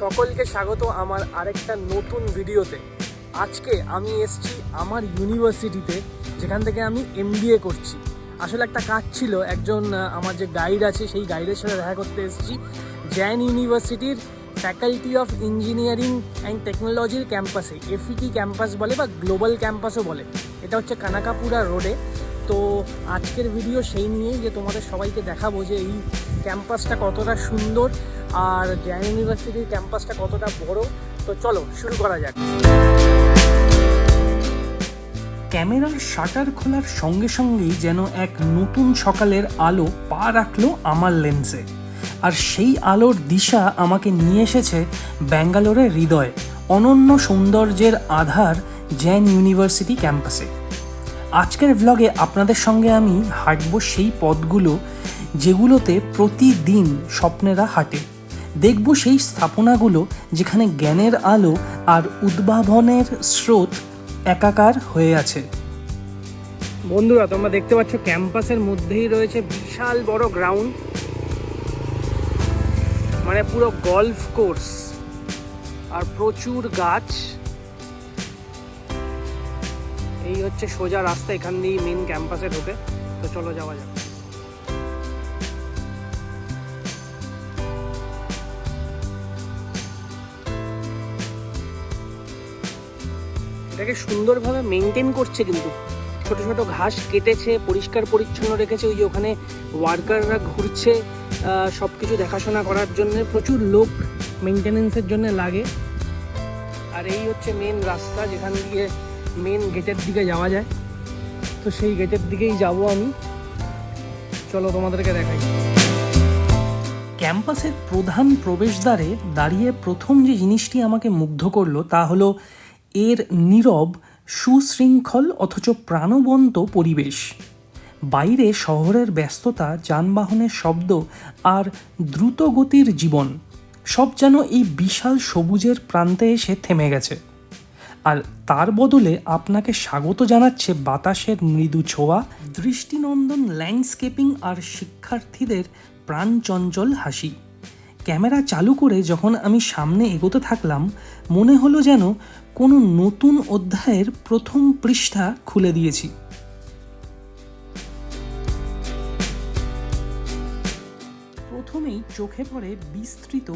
সকলকে স্বাগত আমার আরেকটা নতুন ভিডিওতে। আজকে আমি এসছি আমার ইউনিভার্সিটিতে যেখান থেকে আমি এমবিএ করছি। আসলে একটা কাজ ছিল, একজন আমার যে গাইড আছে, সেই গাইডের সাথে দেখা করতে এসেছি। জ্যান ইউনিভার্সিটির ফ্যাকাল্টি অফ ইঞ্জিনিয়ারিং অ্যান্ড টেকনোলজির ক্যাম্পাসে এফইটি ক্যাম্পাস বলে বা গ্লোবাল ক্যাম্পাসও বলে। এটা হচ্ছে কানাকাপুরা রোডে তো আজকের ভিডিও সেই নিয়েই যে তোমাদের সবাইকে দেখাবো যে এই ক্যাম্পাসটা কতটা সুন্দর। আর জ্ঞান ইউনিভার্সিটির ক্যাম্পাসটা কতটা বড়? তো চলো, শুরু করা যাক। ক্যামেরার শাটার খোলার সঙ্গে সঙ্গেই যেন এক নতুন সকালের আলো পা রাখল আমার লেন্সে। আর সেই আলোর দিশা আমাকে নিয়ে এসেছে ব্যাঙ্গালোরের হৃদয়, অনন্য সৌন্দর্যের আধার জ্যান ইউনিভার্সিটি ক্যাম্পাসে আজকের ভ্লগে আপনাদের সঙ্গে আমি হাঁটবো সেই পথগুলো যেগুলোতে প্রতিদিন স্বপ্নেরা হাঁটে। দেখব সেই স্থাপনাগুলো যেখানে জ্ঞানের আলো আর উদ্ভাবনের স্রোত একাকার হয়ে আছে। বন্ধুরা, তোমরা দেখতে পাচ্ছ ক্যাম্পাসের মধ্যেই রয়েছে বিশাল বড় গ্রাউন্ড। মানে পুরো গলফ কোর্স আর প্রচুর গাছ। এই হচ্ছে সোজা রাস্তা, এখান দিয়েই মেন ক্যাম্পাসে ঢোকে। তো চলো যাওয়া যাক। এটাকে সুন্দরভাবে মেনটেন করছে কিন্তু। ছোট ছোট ঘাস কেটেছে, পরিষ্কার, পরিচ্ছন্ন রেখেছে, ওই যে ওখানে ওয়ার্কাররা ঘুরছে সব কিছু দেখাশোনা করার জন্য, প্রচুর লোক মেনটেনেন্সের জন্য লাগে। আর এই হচ্ছে মেন রাস্তা, যেখান দিয়ে মেন গেটের দিকে যাওয়া যায়। তো সেই গেটের দিকেই যাব আমি। চলো তোমাদেরকে দেখাই। ক্যাম্পাসের প্রধান প্রবেশদ্বারে দাঁড়িয়ে প্রথম যে জিনিসটি আমাকে মুগ্ধ করল তা হলো এর নীরব, সুশৃঙ্খল অথচ প্রাণবন্ত পরিবেশ। বাইরে শহরের ব্যস্ততা, যানবাহনের শব্দ আর দ্রুতগতির জীবন, সব যেন এই বিশাল সবুজের প্রান্তে এসে থেমে গেছে। আর তার বদলে আপনাকে স্বাগত জানাচ্ছে বাতাসের মৃদু ছোঁয়া, দৃষ্টিনন্দন ল্যান্ডস্কেপিং আর শিক্ষার্থীদের প্রাণচঞ্চল হাসি। ক্যামেরা চালু করে যখন আমি সামনে এগোতে থাকলাম, মনে হলো যেন কোনো নতুন অধ্যায়ের প্রথম পৃষ্ঠা খুলে দিয়েছি। প্রথমেই চোখে পড়ে বিস্তৃত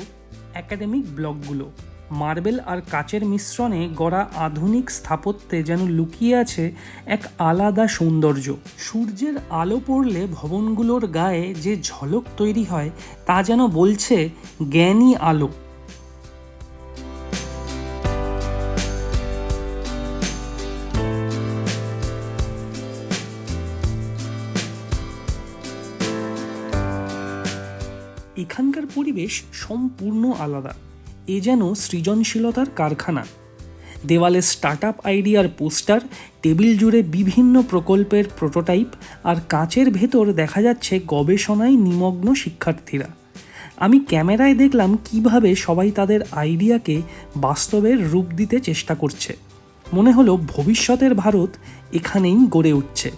একাডেমিক ব্লকগুলো মার্বেল আর কাচের মিশ্রণে গড়া আধুনিক স্থাপত্যে যেন লুকিয়ে আছে এক আলাদা সৌন্দর্য। সূর্যের আলো পড়লে ভবনগুলোর গায়ে যে ঝলক তৈরি হয়, তা যেন বলছে জ্ঞানী আলো। পরিবেশ সম্পূর্ণ আলাদা। এ যেন সৃজনশীলতার কারখানা। দেওয়ালে স্টার্ট আপ আইডিয়ার পোস্টার, টেবিল জুড়ে বিভিন্ন প্রকল্পের প্রোটোটাইপ আর কাঁচের ভেতর দেখা যাচ্ছে গবেষণায় নিমগ্ন শিক্ষার্থীরা। আমি ক্যামেরায় দেখলাম কীভাবে সবাই তাদের আইডিয়াকে বাস্তবের রূপ দিতে চেষ্টা করছে। মনে হলো ভবিষ্যতের ভারত এখানেই গড়ে উঠছে।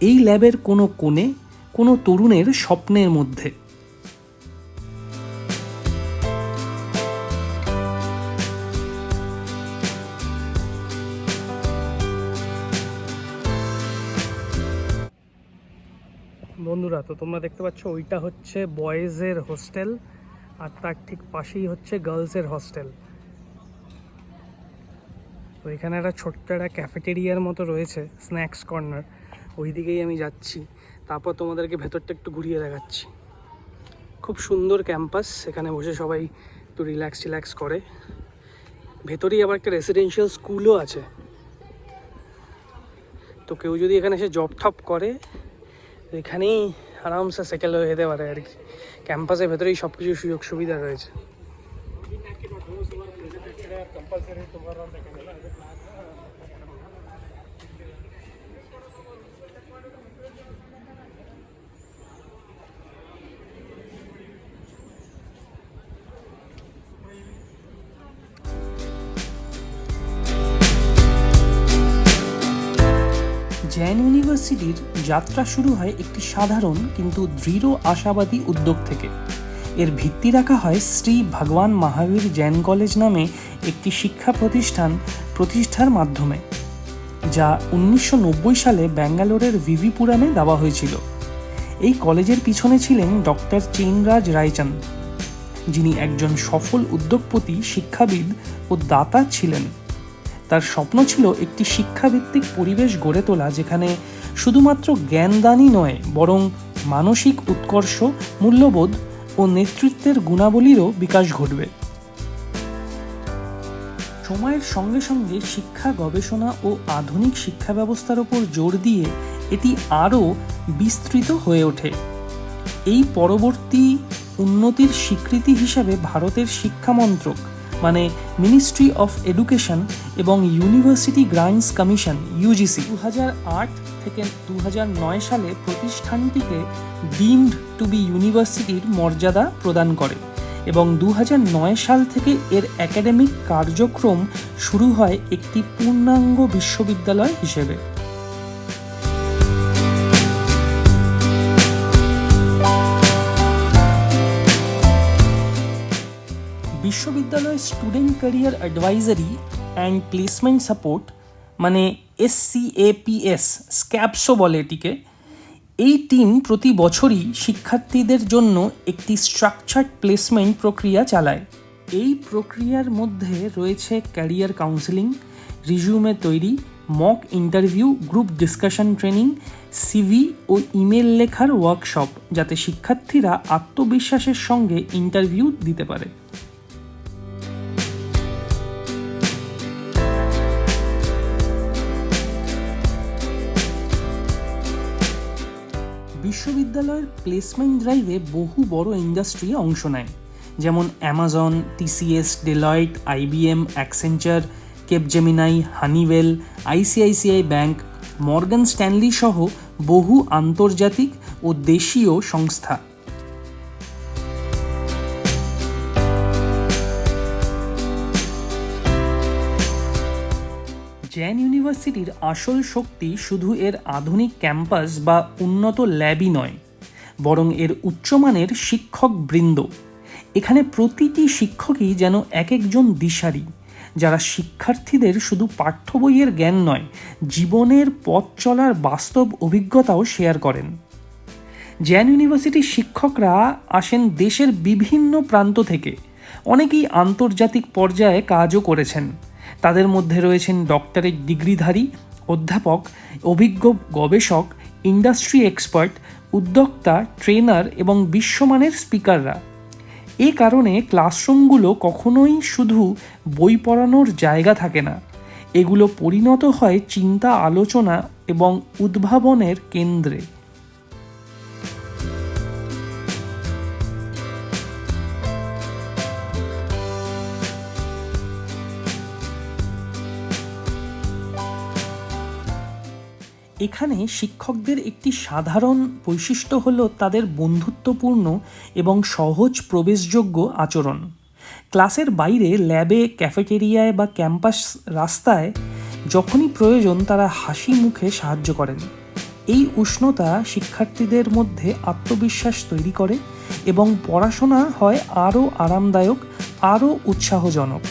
এই ল্যাবের কোনো কোণে, কোনো তরুণের স্বপ্নের মধ্যে। বন্ধুরা, তো তোমরা দেখতে পাচ্ছ ওইটা হচ্ছে বয়েজের হোস্টেল, আর তার ঠিক পাশেই হচ্ছে গার্লসের হোস্টেল। তো এখানে একটা ছোট্ট একটা ক্যাফেটেরিয়ার মতো রয়েছে, স্ন্যাক্স কর্নার। ওই দিকেই আমি যাচ্ছি। তারপর তোমাদেরকে ভেতরটা একটু ঘুরিয়ে দেখাচ্ছি। খুব সুন্দর ক্যাম্পাস, এখানে বসে সবাই একটু রিল্যাক্স টিল্যাক্স করে। ভেতরেই আবার একটা রেসিডেন্সিয়াল স্কুলও আছে। তো কেউ যদি এখানে এসে জব টপ করে এখানেই আরামসে সেকেল হয়ে যেতে পারে আর কি। ক্যাম্পাসের ভেতরেই সব কিছু সুযোগ সুবিধা রয়েছে ইউনিভার্সিটির যাত্রা শুরু হয় একটি সাধারণ কিন্তু দৃঢ় আশাবাদী উদ্যোগ থেকে। এর ভিত্তি রাখা হয় শ্রী ভগবান মহাবীর জৈন কলেজ নামে একটি শিক্ষা প্রতিষ্ঠান প্রতিষ্ঠার মাধ্যমে, যা উনিশশো সালে ব্যাঙ্গালোরের ভিভিপুরামে দেওয়া হয়েছিল। এই কলেজের পিছনে ছিলেন ডক্টর চেনরাজ রায়চান্দ, যিনি একজন সফল উদ্যোগপতি, শিক্ষাবিদ ও দাতা ছিলেন। তার স্বপ্ন ছিল একটি শিক্ষাভিত্তিক পরিবেশ গড়ে তোলা, যেখানে শুধুমাত্র জ্ঞানদানই নয়, বরং মানসিক উৎকর্ষ, মূল্যবোধ ও নেতৃত্বের গুণাবলীরও বিকাশ ঘটবে। সময়ের সঙ্গে সঙ্গে শিক্ষা, গবেষণা ও আধুনিক শিক্ষা ব্যবস্থার ওপর জোর দিয়ে এটি আরও বিস্তৃত হয়ে ওঠে। এই পরবর্তী উন্নতির স্বীকৃতি হিসাবে ভারতের শিক্ষা মন্ত্রক মানে মিনিস্ট্রি অফ এডুকেশন এবং ইউনিভার্সিটি গ্রান্টস কমিশন ইউজিসি দু আট থেকে দু নয় সালে প্রতিষ্ঠানটিকে ডিমড টু বি ইউনিভার্সিটির মর্যাদা প্রদান করে এবং দু নয় সাল থেকে এর একাডেমিক কার্যক্রম শুরু হয় একটি পূর্ণাঙ্গ বিশ্ববিদ্যালয় হিসেবে। বিশ্ববিদ্যালয় student career advisory and placement support মানে এস সি এপিএস স্ক্যাপসো বলে এটিকে, এই টিম প্রতি বছরই শিক্ষার্থীদের জন্য একটি স্ট্রাকচার্ড প্লেসমেন্ট প্রক্রিয়া চালায়। এই প্রক্রিয়ার মধ্যে রয়েছে ক্যারিয়ার কাউন্সেলিং রিজিউমে তৈরি mock interview group discussion training CV ও ইমেল লেখার ওয়ার্কশপ যাতে শিক্ষার্থীরা আত্মবিশ্বাসের সঙ্গে ইন্টারভিউ দিতে পারে। বিশ্ববিদ্যালয়ের প্লেসমেন্ট ড্রাইভে বহু বড় ইন্ডাস্ট্রি অংশ নেয়। যেমন Amazon TCS Deloitte IBM Accenture Capgemini Honeywell ICICI bank Morgan Stanley সহ বহু আন্তর্জাতিক ও দেশীয় সংস্থা। জ্যান ইউনিভার্সিটির আসল শক্তি শুধু এর আধুনিক ক্যাম্পাস বা উন্নত ল্যাবই নয়, বরং এর উচ্চমানের শিক্ষক বৃন্দ এখানে প্রতিটি শিক্ষকই যেন এক একজন দিশারি, যারা শিক্ষার্থীদের শুধু পাঠ্য বইয়ের জ্ঞান নয়, জীবনের পথ চলার বাস্তব অভিজ্ঞতাও শেয়ার করেন। জ্যান ইউনিভার্সিটির শিক্ষকরা আসেন দেশের বিভিন্ন প্রান্ত থেকে। অনেকেই আন্তর্জাতিক পর্যায়ে কাজও করেছেন। তাদের মধ্যে রয়েছেন ডক্টরেট ডিগ্রিধারী, অধ্যাপক, অভিজ্ঞ গবেষক ইন্ডাস্ট্রি এক্সপার্ট উদ্যোক্তা ট্রেনার এবং বিশ্বমানের স্পিকাররা এ কারণে ক্লাসরুমগুলো কখনোই শুধু বই পড়ানোর জায়গা থাকে না। এগুলো পরিণত হয় চিন্তা, আলোচনা এবং উদ্ভাবনের কেন্দ্রে। এখানে শিক্ষকদের একটি সাধারণ বৈশিষ্ট্য হল তাদের বন্ধুত্বপূর্ণ এবং সহজ প্রবেশযোগ্য আচরণ। ক্লাসের বাইরে ল্যাবে, ক্যাফেটেরিয়ায় বা ক্যাম্পাস রাস্তায় যখনই প্রয়োজন তারা হাসি মুখে সাহায্য করেন। এই উষ্ণতা শিক্ষার্থীদের মধ্যে আত্মবিশ্বাস তৈরি করে এবং পড়াশোনা হয় আরও আরামদায়ক, আরও উৎসাহজনক।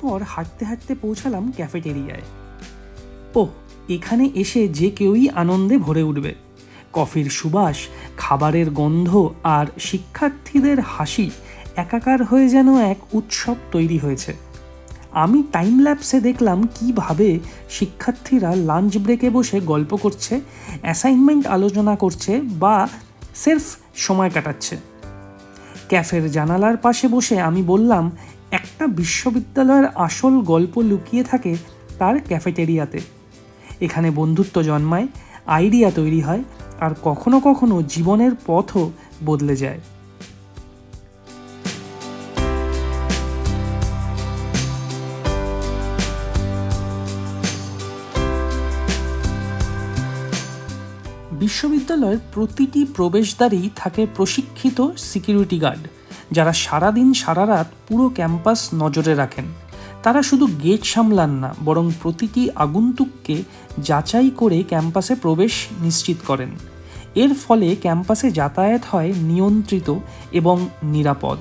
এরপর হাঁটতে হাঁটতে পৌঁছালাম ক্যাফেটেরিয়ায়। ও এখানে এসে যে কেউই আনন্দে ভরে উঠবে। কফির সুবাস, খাবারের গন্ধ আর শিক্ষার্থীদের হাসি একাকার হয়ে যেন এক উৎসব তৈরি হয়েছে। আমি টাইম ল্যাপসে দেখলাম কীভাবে শিক্ষার্থীরা লাঞ্চ ব্রেকে বসে গল্প করছে, অ্যাসাইনমেন্ট আলোচনা করছে বা সেলফ সময় কাটাচ্ছে। ক্যাফের জানালার পাশে বসে আমি বললাম একটা বিশ্ববিদ্যালয়ের আসল গল্প লুকিয়ে থাকে তার ক্যাফেটেরিয়াতে। এখানে বন্ধুত্ব জন্মায়, আইডিয়া তৈরি হয় আর কখনো কখনো জীবনের পথও বদলে যায়। বিশ্ববিদ্যালয়ের প্রতিটি প্রবেশদ্বারেই থাকে প্রশিক্ষিত সিকিউরিটি গার্ড। যারা সারাদিন সারা রাত পুরো ক্যাম্পাস নজরে রাখেন। তারা শুধু গেট সামলান না, বরং প্রতিটি আগন্তুককে যাচাই করে ক্যাম্পাসে প্রবেশ নিশ্চিত করেন। এর ফলে ক্যাম্পাসে যাতায়াত হয় নিয়ন্ত্রিত এবং নিরাপদ।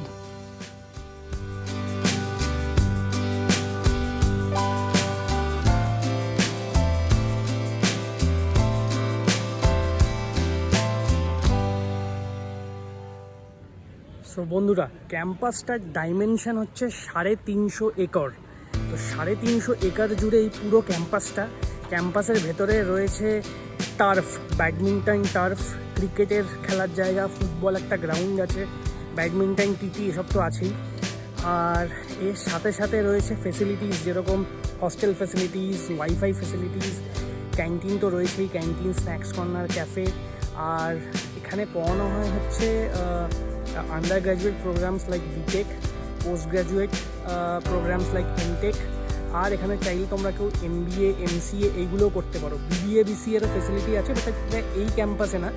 বন্ধুরা, ক্যাম্পাসটার ডাইমেনশন হচ্ছে সাড়ে তিনশো একর। তো সাড়ে তিনশো একর জুড়ে এই পুরো ক্যাম্পাসটা, ক্যাম্পাসের ভেতরে রয়েছে টার্ফ ব্যাডমিন্টন টার্ফ ক্রিকেটের খেলার জায়গা ফুটবল একটা গ্রাউন্ড আছে ব্যাডমিন্টন টিটি এসব তো আছেই। আর এর সাথে সাথে রয়েছে ফেসিলিটিস যেরকম hostel facilities wifi facilities canteen তো রয়েছেই ক্যান্টিন স্ন্যাক্স কর্নার ক্যাফে আর এখানে পড়ানো হয় হচ্ছে under graduate programs like BTech post graduate programs like MTech আর এখানে চাইলে তোমরা কেউ এম বিএ এমসিএ এইগুলোও করতে পারো। বিবিএ বিসিএরও ফেসিলিটি আছে বাট এই ক্যাম্পাসে না।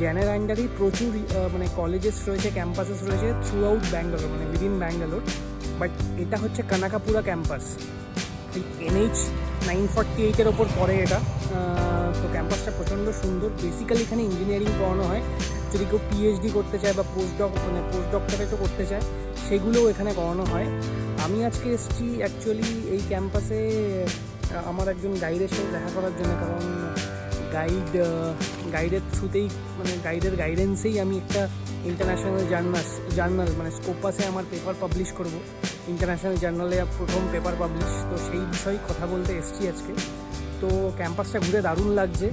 জ্যানের আন্ডারেই প্রচুর মানে কলেজেস রয়েছে ক্যাম্পাসেস রয়েছে থ্রু আউট ব্যাঙ্গালোর মানে উইদিন ব্যাঙ্গালোর বাট এটা হচ্ছে কানাকাপুরা ক্যাম্পাস এই এনএইচ নাইন ফর্টি এইটের ওপর পড়ে এটা। তো ক্যাম্পাসটা প্রচণ্ড সুন্দর। বেসিক্যালি এখানে ইঞ্জিনিয়ারিং পড়ানো হয়। যদি কেউ পিএইচডি করতে চায় বা পোস্ট ডক মানে পোস্ট ডক্টরেটও করতে চায়, সেগুলোও এখানে করানো হয়। আমি আজকে এসেছি অ্যাকচুয়ালি এই ক্যাম্পাসে আমার একজন গাইডের সাথে দেখা করার জন্য, কারণ গাইড গাইডের থ্রুতেই মানে গাইডের গাইডেন্সেই আমি একটা ইন্টারন্যাশনাল জার্নাল জার্নাল মানে স্কোপাসে আমার পেপার পাবলিশ করব। ইন্টারন্যাশনাল জার্নালে প্রথম পেপার পাবলিশ তো সেই বিষয়ে কথা বলতে এসেছি আজকে। তো ক্যাম্পাসটা ঘুরে দারুণ লাগছে।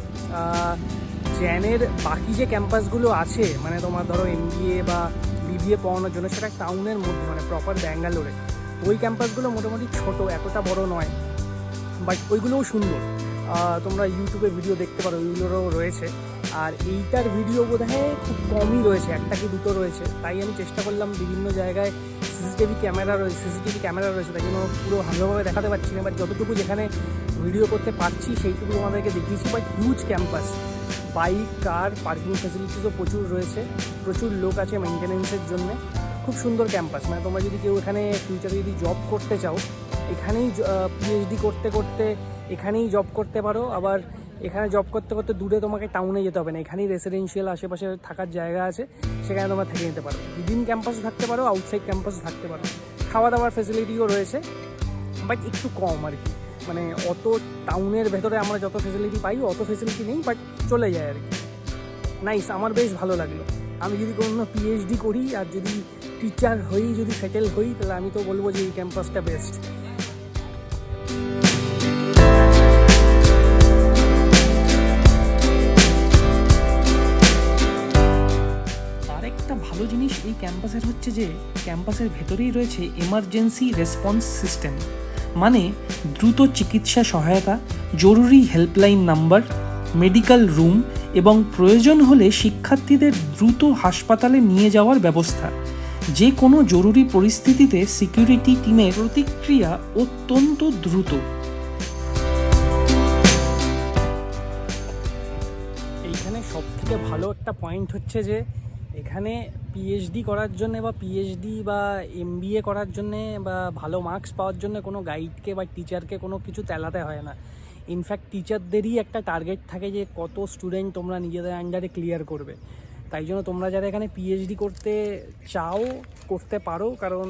জ্যানের বাকি যে ক্যাম্পাসগুলো আছে মানে তোমার ধরো এমবিএ বা বিবিএ পড়ানোর জন্য, সেটা টাউনের মধ্যে মানে প্রপার ব্যাঙ্গালোরে। ওই ক্যাম্পাসগুলো মোটামুটি ছোট, এতটা বড় নয় বাট ওইগুলোও সুন্দর। তোমরা ইউটিউবে ভিডিও দেখতে পারো, ওইগুলোরও রয়েছে। আর এইটার ভিডিও বোধ হয় খুব কমই রয়েছে, একটা কি দুটো রয়েছে। তাই আমি চেষ্টা করলাম বিভিন্ন জায়গায় সিসিটিভি ক্যামেরা রয়েছে সিসিটিভি ক্যামেরা রয়েছে, তাই জন্য পুরো ভালোভাবে দেখাতে পারছি না বাট যতটুকু যেখানে ভিডিও করতে পারছি, সেইটুকু আমাদেরকে দেখিয়েছি। But huge campus bike, car, parking ফেসিলিটিসও প্রচুর রয়েছে। প্রচুর লোক আছে মেনটেনেন্সের জন্য। খুব সুন্দর ক্যাম্পাস মানে তোমরা যদি কেউ এখানে ফিউচারে যদি জব করতে চাও, এখানেই পিএইচডি করতে করতে এখানেই জব করতে পারো। আবার এখানে জব করতে করতে দূরে তোমাকে টাউনে যেতে হবে না। এখানেই রেসিডেন্সিয়াল আশেপাশে থাকার জায়গা আছে। সেখানে তোমরা থেকে নিতে পারো। বিদিন ক্যাম্পাসে থাকতে পারো আউটসাইড ক্যাম্পাসে থাকতে পারো। খাওয়া দাওয়ার ফেসিলিটিও রয়েছে। বাট একটু কম আর কি। মানে অত টাউনের ভেতরে আমরা যত ফেসিলিটি পাই, অত ফেসিলিটি নেই বাট চলে যায় আর কি। নাইস আমার বেশ ভালো লাগল। আমি যদি কোনো পিএইচডি করি আর যদি টিচার হই, যদি সেটেল হই, তাহলে আমি তো বলব যে এই ক্যাম্পাসটা বেস্ট আরেকটা ভালো জিনিস এই ক্যাম্পাসের হচ্ছে যে ক্যাম্পাসের ভেতরেই রয়েছে এমার্জেন্সি রেসপন্স সিস্টেম মানে দ্রুত চিকিৎসা সহায়তা, জরুরি হেল্পলাইন নাম্বার, মেডিকেল রুম এবং প্রয়োজন হলে শিক্ষার্থীদের দ্রুত হাসপাতালে নিয়ে যাওয়ার ব্যবস্থা। যে কোনো জরুরি পরিস্থিতিতে সিকিউরিটি টিমের প্রতিক্রিয়া অত্যন্ত দ্রুত। এইখানে সব থেকে ভালো একটা পয়েন্ট হচ্ছে যে এখানে পিএইচডি করার জন্য বা পিএইচডি বা এমবিএ করার জন্যে বা ভালো মার্কস পাওয়ার জন্য কোনো গাইডকে বা টিচারকে কোনো কিছু তেলাতে হয় না। ইনফ্যাক্ট টিচারদেরই একটা টার্গেট থাকে যে কত স্টুডেন্ট তোমরা নিজেদের আন্ডারে ক্লিয়ার করবে। তাই জন্য তোমরা যারা এখানে পিএইচডি করতে চাও, করতে পারো। কারণ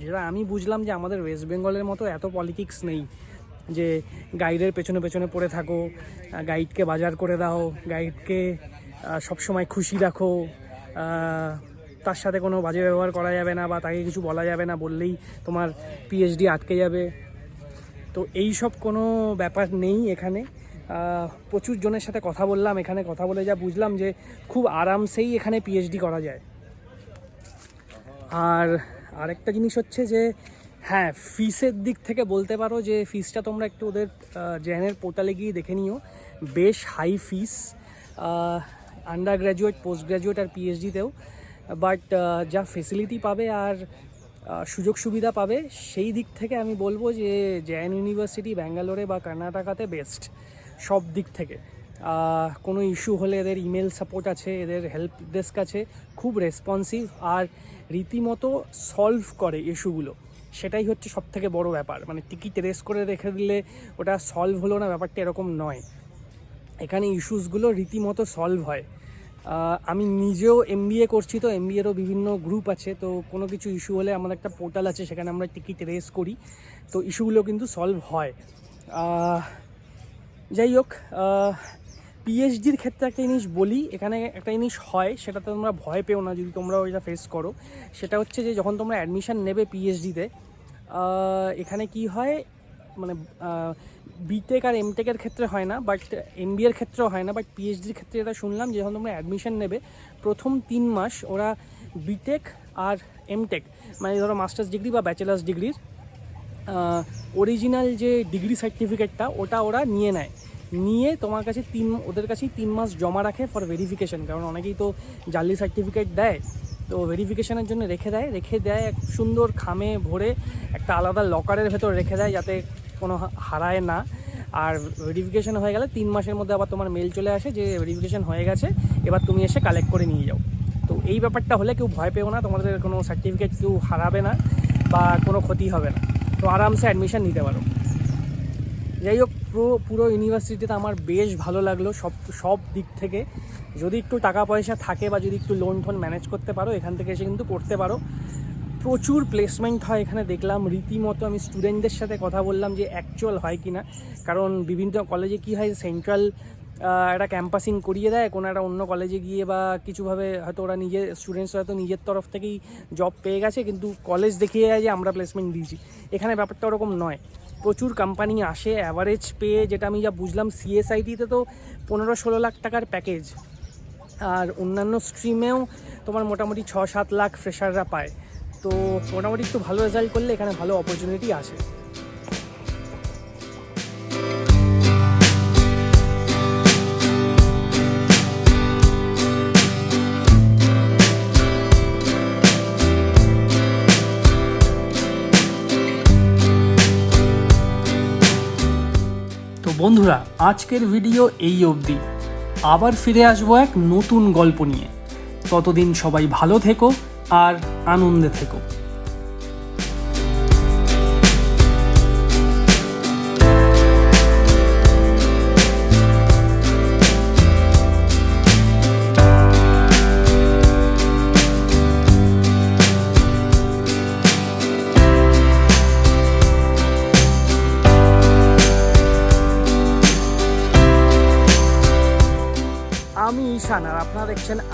যেটা আমি বুঝলাম যে আমাদের ওয়েস্ট বেঙ্গলের মতো এত পলিটিক্স নেই যে গাইডের পেছনে পেছনে পড়ে থাকো গাইডকে বাজার করে দাও গাইডকে সবসময় খুশি রাখো তার সাথে কোনো বাজে ব্যবহার করা যাবে না বা তাকে কিছু বলা যাবে না বললেই তোমার পিএইচডি আটকে যাবে। তো এই সব কোনো ব্যাপার নেই এখানে। প্রচুর জনের সাথে কথা বললাম, এখানে কথা বলে যা বুঝলাম যে খুব আরামসেই এখানে পিএইচডি করা যায়। আর আরেকটা জিনিস হচ্ছে যে হ্যাঁ ফিসের দিক থেকে বলতে পারো যে ফিসটা তোমরা একটু ওদের জেনের পোর্টালে গিয়ে দেখে নিও। বেশ high fees under graduate post graduate আর পিএইচডিতেও বাট যা ফেসিলিটি পাবে আর সুযোগ সুবিধা পাবে, সেই দিক থেকে আমি বলব যে জেএন ইউনিভার্সিটি ব্যাঙ্গালোরে বা কর্ণাটকাতে বেস্ট সব দিক থেকে। কোনো ইস্যু হলে এদের ইমেল সাপোর্ট আছে, এদের হেল্প ডেস্ক আছে, খুব রেসপন্সিভ আর রীতিমতো সলভ করে ইস্যুগুলো সেটাই হচ্ছে সব থেকে বড় ব্যাপার। মানে টিকিট রেস করে রেখে দিলে ওটা সলভ হলো না, ব্যাপারটা এরকম নয়। এখানে ইস্যুসগুলো রীতিমতো সলভ হয়। আমি নিজেও এমবিএ করছি তো এমবিএরও বিভিন্ন গ্রুপ আছে, তো কোনো কিছু ইস্যু হলে আমাদের একটা পোর্টাল আছে, সেখানে আমরা টিকিট রেস করি। তো ইস্যুগুলো কিন্তু সলভ হয়। যাই হোক পিএইচডির ক্ষেত্রে একটা জিনিস বলি, এখানে একটা জিনিস হয়, সেটা তো তোমরা ভয় পেও না যদি তোমরা ওইটা ফেস করো। সেটা হচ্ছে যে যখন তোমরা অ্যাডমিশান নেবে পিএইচডিতে এখানে কি হয় মানে বিটেক আর এমটেকের ক্ষেত্রে হয় না বাট এমবিএর ক্ষেত্রেও হয় না বাট পিএইচডির ক্ষেত্রে এটা শুনলাম যখন তোমরা অ্যাডমিশন নেবে, প্রথম তিন মাস ওরা বিটেক আর এমটেক মানে ধরো মাস্টার্স ডিগ্রি বা ব্যাচেলার্স ডিগ্রির অরিজিনাল যে ডিগ্রি সার্টিফিকেটটা ওটা ওরা নিয়ে নেয়। নিয়ে তোমার কাছে তিন, ওদের কাছেই তিন মাস জমা রাখে ফর ভেরিফিকেশন কারণ অনেকেই তো জালি সার্টিফিকেট দেয়, তো ভেরিফিকেশানের জন্য রেখে দেয় রেখে দেয় এক সুন্দর খামে ভরে একটা আলাদা লকারের ভেতর রেখে দেয়, যাতে কোনো হারায় না। আর ভেরিফিকেশন হয়ে গেলে তিন মাসের মধ্যে আবার তোমার মেল চলে আসে যে ভেরিফিকেশন হয়ে গেছে, এবার তুমি এসে কালেক্ট করে নিয়ে যাও। তো এই ব্যাপারটা হলে কেউ ভয় পেও না, তোমাদের কোনো সার্টিফিকেট কেউ হারাবে না বা কোনো ক্ষতি হবে না। তো আরামসে অ্যাডমিশান নিতে পারো। যাই হোক, পুরো পুরো ইউনিভার্সিটিতে আমার বেশ ভালো লাগল সব সব দিক থেকে। যদি একটু টাকা পয়সা থাকে বা যদি একটু লোন টোন ম্যানেজ করতে পারো, এখান থেকে এসে কিন্তু করতে পারো। প্রচুর প্লেসমেন্ট হয় এখানে দেখলাম। রীতিমতো আমি স্টুডেন্টদের সাথে কথা বললাম যে অ্যাকচুয়াল হয় কি না কারণ বিভিন্ন কলেজে কি হয় সেন্ট্রাল একটা ক্যাম্পাসিং করিয়ে দেয়, কোনো একটা অন্য কলেজে গিয়ে বা কিছুভাবে হয়তো ওরা নিজে স্টুডেন্টস হয়তো নিজের তরফ থেকেই জব পেয়ে গেছে, কিন্তু কলেজ দেখিয়ে যায় যে আমরা প্লেসমেন্ট দিয়েছি। এখানে ব্যাপারটা ওরকম নয়। প্রচুর কোম্পানি আসে অ্যাভারেজ পেয়ে যেটা আমি যা বুঝলাম সিএসআইটিতে তো পনেরো ষোলো লাখ টাকার প্যাকেজ আর অন্যান্য স্ট্রিমেও তোমার মোটামুটি ছ সাত লাখ ফ্রেশাররা পায়। তো মোটামুটি একটু ভালো রেজাল্ট করলে এখানে ভালো অপরচুনিটি আসে। তো বন্ধুরা, আজকের ভিডিও এই অবধি। আবার ফিরে আসব এক নতুন গল্প নিয়ে। ততদিন সবাই ভালো থেকো আর আনন্দে থেকো।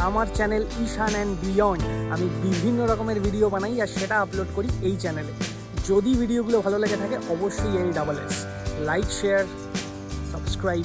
আমার চ্যানেল ঈশান অ্যান্ড বিয়ন্ড আমি বিভিন্ন রকমের ভিডিও বানাই আর সেটা আপলোড করি এই চ্যানেলে যদি ভিডিওগুলো ভালো লেগে থাকে, অবশ্যই এই double S like share subscribe